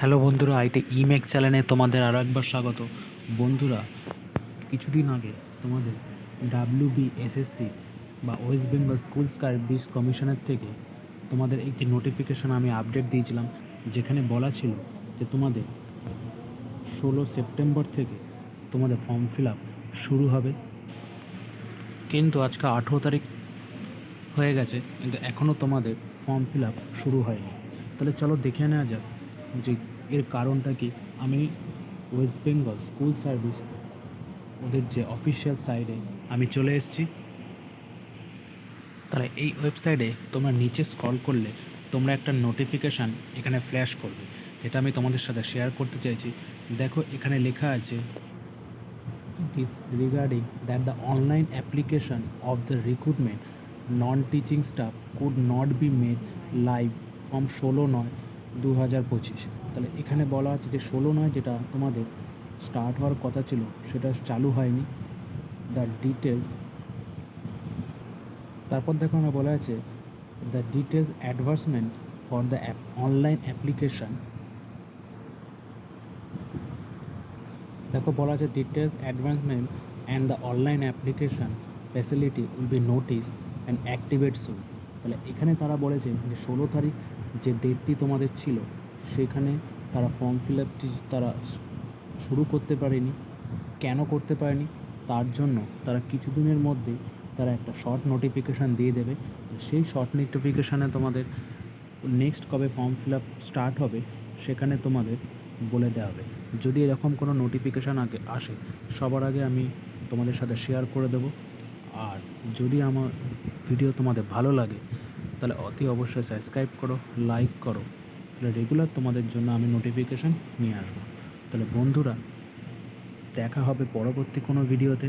Hello বন্ধুরা, IT ইমেক চ্যানেলে তোমাদের আরও একবার স্বাগত। বন্ধুরা, কিছুদিন আগে তোমাদের ডাব্লিউ এসএসসি বা ওয়েস্ট বেঙ্গল স্কুল সার্ভিস কমিশনের থেকে তোমাদের একটি নোটিফিকেশান আমি আপডেট দিয়েছিলাম, যেখানে বলা ছিল যে তোমাদের ষোলো সেপ্টেম্বর থেকে তোমাদের ফর্ম ফিল আপ শুরু হবে। কিন্তু আজকে আঠেরো তারিখ হয়ে গেছে, কিন্তু এখনও তোমাদের ফর্ম ফিল আপ শুরু হয়নি। তাহলে চলো দেখে নেওয়া যাক যে এর কারণটা কি? আমি ওয়েস্ট বেঙ্গল স্কুল সার্ভিস ওদের যে অফিসিয়াল সাইটে আমি চলে এসেছি। তাহলে এই ওয়েবসাইটে তোমরা নিচে স্ক্রল করলে তোমরা একটা নোটিফিকেশান এখানে ফ্ল্যাশ করবে। যেটা আমি তোমাদের সাথে শেয়ার করতে চাইছি। দেখো এখানে লেখা আছে, it is regarding that the online application of the recruitment non-teaching staff could not be made live from ষোলো নয় দু হাজার পঁচিশ। তাহলে এখানে বলা আছে যে ষোলো নয় যেটা তোমাদের স্টার্ট হওয়ার কথা ছিল, সেটা চালু হয়নি। দ্য ডিটেলস তারপর দেখো আমরা বলা আছে the details advertisement for the app online application দেখো বলা আছে details advancement and the online application facility will be notice and activate soon তাহলে এখানে তারা বলেছে যে ষোলো তারিখ যে ডেটটি তোমাদের ছিল, সেখানে তারা ফর্ম ফিল আপটি তারা শুরু করতে পারেনি। কেন করতে পারেনি? তার জন্য তারা কিছুদিনের মধ্যে তারা একটা শর্ট নোটিফিকেশান দিয়ে দেবে। সেই শর্ট নোটিফিকেশানে তোমাদের নেক্সট কবে ফর্ম ফিল আপ স্টার্ট হবে, সেখানে তোমাদের বলে দেওয়া হবে। যদি এরকম কোনো নোটিফিকেশান আগে আসে, সবার আগে আমি তোমাদের সাথে শেয়ার করে দেবো। আর যদি আমার ভিডিও তোমাদের ভালো লাগে তাহলে অতি অবশ্যই সাবস্ক্রাইব করো লাইক করো। তাহলে রেগুলার তোমাদের জন্য আমি নোটিফিকেশান নিয়ে আসব। তাহলে বন্ধুরা, দেখা হবে পরবর্তী কোনো ভিডিওতে